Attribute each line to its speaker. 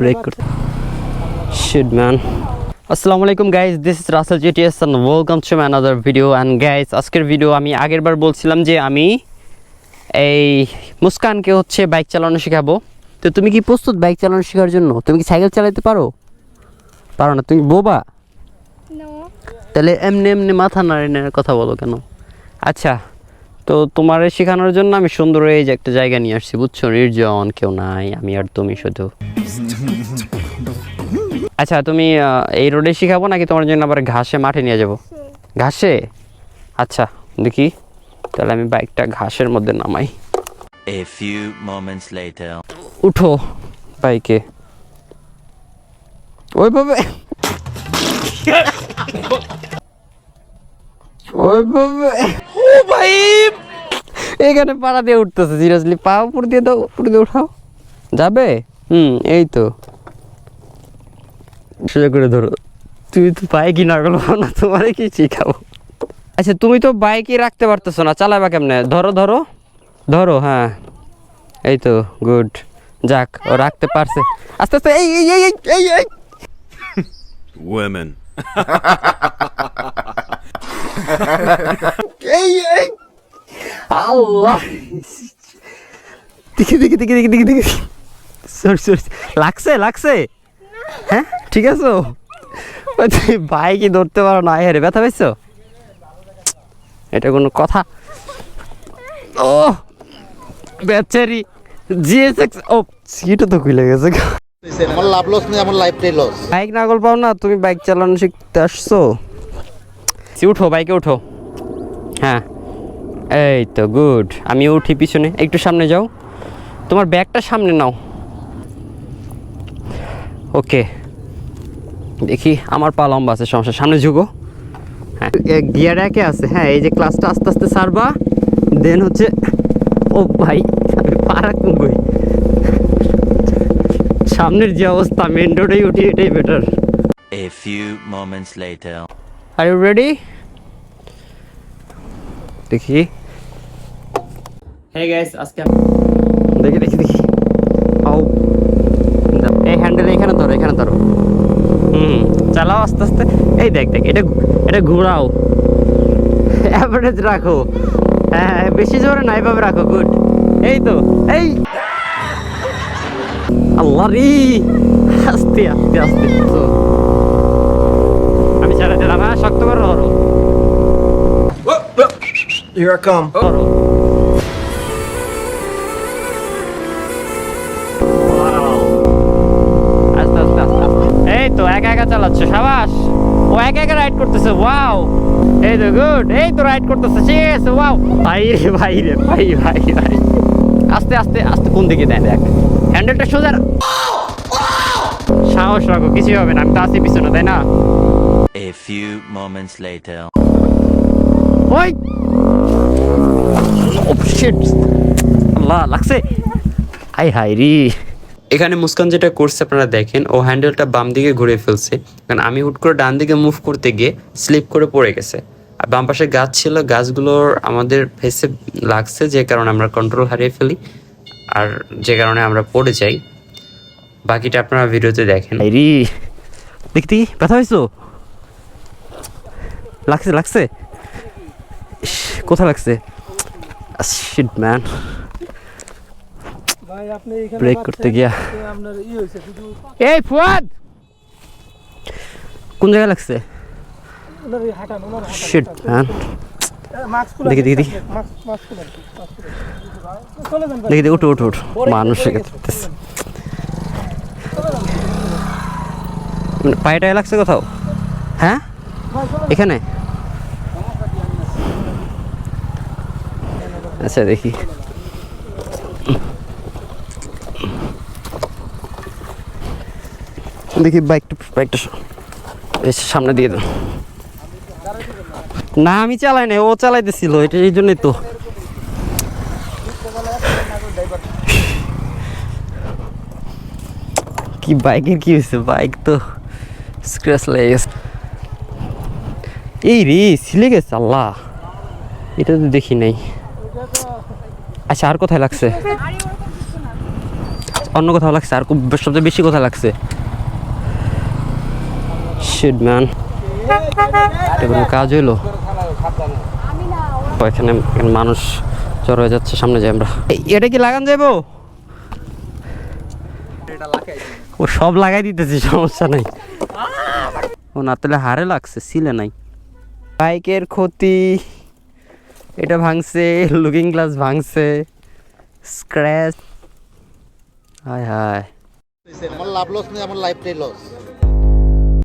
Speaker 1: Break করতে sheet man আসসালামু আলাইকুম guys this is Rasel GTS and welcome to my another video and guys আজকের video আমি আগের বার বলছিলাম যে আমি এই মুস্কানকে হচ্ছে বাইক চালানো শেখাবো। তো তুমি কি প্রস্তুত বাইক চালানো শেখার জন্য? তুমি কি সাইকেল চালাতে পারো? পারো না। তুমি বোবা? তাহলে এমনি এমনি মাথা নাড়ে কথা বলো কেন? আচ্ছা। তো তোমার শেখানোর জন্য আমি সুন্দর এই যে একটা জায়গা নিয়ে আসছি বুঝছ? নির্জন কেউ নাই আমি আর তুমি শুধু। আচ্ছা তুমি এই রোডে শিখাবো নাকি তোমার জন্য আবার ঘাসে মাঠে নিয়ে যাব? ঘাসে? আচ্ছা দেখি। তাহলে আমি বাইকটা ঘাসের মধ্যে নামাই।
Speaker 2: A few moments later.
Speaker 1: উঠো বাইকে। ওইভাবে ওইভাবে। ও ভাই। এখানে পাড়া দিয়ে উঠতেছে সিরিয়াসলি পা উপর দিয়ে দাও উপর দিয়ে উঠাও। যাবে? হুম এই তো। সোজা করে ধরো তুমি তো বাইকই না গেলো না তোমারে কি শিখাবো? আচ্ছা তুমি তো বাইকই রাখতে পারতেছো না চালাবা কেমনে? ধরো ধরো। ধরো হ্যাঁ। এই তো গুড যাক ও রাখতে পারছে। আস্তে আস্তে এই এই এই এই এই এই।
Speaker 3: Women.
Speaker 1: এই এই আল্লাহ। দেখি দেখি দেখি দেখি দেখি দেখি। সরি সরি লাগছে লাগছে? হ্যাঁ ঠিক আছে? বাইকই ধরতে পারো না? হ্যাঁ ব্যথা পাইছো? এটা কোনো কথা? ও বেচারি। জিএসএক্স ও সিটও তো খুলে গেছে।
Speaker 4: আমার লাভ লস নেই আমার লাইফটাই লস
Speaker 1: বাইক নাগল পাও না তুমি বাইক চালানো শিখতে আসছো? উঠো বাইকে উঠো। হ্যাঁ এই তো গুড। আমি উঠি পিছনে একটু সামনে যাও। তোমার ব্যাগটা সামনে নাও। ওকে। দেখি আমার পা লম্বা আছে সমস্যা। সামনে ঝুঁকো। হ্যাঁ গিয়ার একে আছে হ্যাঁ এই যে ক্লাসটা আস্তে আস্তে সারবা দেন হচ্ছে ও ভাই আমি পা রাখুন সামনের যে অবস্থা মেন রোডেই উঠি এটাই better
Speaker 2: A few moments later.
Speaker 1: Are you ready দেখি। হে গাইস আজকে দেখি দেখি দেখি। আও এই হ্যান্ডেল এখানে ধরো এখানে ধরো। হুম চালাও আস্তে আস্তে। এই দেখ দেখ এটা এটা ঘোরাও। অ্যাভারেজ রাখো। হ্যাঁ হ্যাঁ, বেশি জোরে না এভাবে রাখো গুড এই তো এই। আল্লাহ রে। আস্তে আস্তে আস্তে। আমি দিলাম হ্যাঁ শক্ত করে ধরো
Speaker 3: Here I come.
Speaker 1: ধরো আস্তে আস্তে আস্তে আস্তে। এই তো একা একা চালাচ্ছে সাবাস। ও একা একা রাইড করতেছে ওয়াও এই তো গুড এই তো রাইড করতেছে ওয়াও ভাই রে ভাই রে ভাই ভাই ভাই। আস্তে আস্তে আস্তে কোন দিকে দেয় দেখ। হ্যান্ডেলটা সোজা সাহস রাখো কিছুই হবে না আমি তো আছি পিছনে তাই না?
Speaker 2: A few moments later.
Speaker 1: ওই ও শিট আল্লাহ লাগছে। হাই হাই রি। এখানে মুস্কান যেটা করছে আপনারা দেখেন ও হ্যান্ডেলটা বাম দিকে ঘুরে ফেলছে। কারণ আমি হুট করে ডান দিকে মুভ করতে গিয়ে স্লিপ করে পড়ে গেছে। আর বাম পাশে গাছ ছিল গাছগুলোর আমাদের ফেসে লাগছে যে কারণে আমরা কন্ট্রোল হারিয়ে ফেলি। আর যে কারণে আমরা পড়ে যাই। বাকিটা আপনারা ভিডিওতে দেখেন। দেখতে ব্যথা হয়েছো লাগছে লাগছে। কোথায় লাগছে? শিট ম্যান
Speaker 5: ভাই আপনি এখানে
Speaker 1: ব্রেক করতে
Speaker 5: পাচ্ছেন
Speaker 1: গিয়া।
Speaker 5: যে আপনার ই হয়েছে শুধু
Speaker 1: এই ফুয়াদ! কোন জায়গায় লাগছে?
Speaker 5: ওনার এই হাঁটান ওনার হাঁটান।
Speaker 1: শিট ম্যান
Speaker 5: মাস্ক খুলে
Speaker 1: দেখি, দেখি, দেখি।
Speaker 5: মাস্ক মাস্ক খুলে মাস্ক খুলে চলে যান ভাই।
Speaker 1: দেখি দেখি উঠো উঠো। উঠো মানুষ করতেছে মানে পায়েটায় লাগছে কোথাও? হ্যাঁ? এখানে? আচ্ছা দেখি। দেখি বাইকটা বাইকটা এসে সামনে দিয়ে দেন না, আমি চালাই না ও চালাইতেছিল, এটা এই জন্যই তো। কি বাইকের কি হয়েছে বাইক তো স্ক্র্যাচ লেগে গেছে। এই রে, ছিলে গেছে, আল্লাহ। এটা তো দেখি নাই। আচ্ছা আর কোথায় লাগছে? অন্য কোথাও লাগছে, আর খুব সবচেয়ে বেশি কোথায় লাগছে? কাজ হইল। এখানে মানুষ জড়ো হয়ে যাচ্ছে, সামনে যাই আমরা। এটা কি লাগান যাব ও, সব লাগাই দিতেছি, সমস্যা নাই। ও না, তাহলে হারে লাগছে, সিলে নাই। বাইকের ক্ষতি। এটা ভাঙছে লুকিং গ্লাস ভাঙছে স্ক্র্যাচ হায় হায়।
Speaker 4: আমার লাভ লস নেই আমার লাইফটাই লস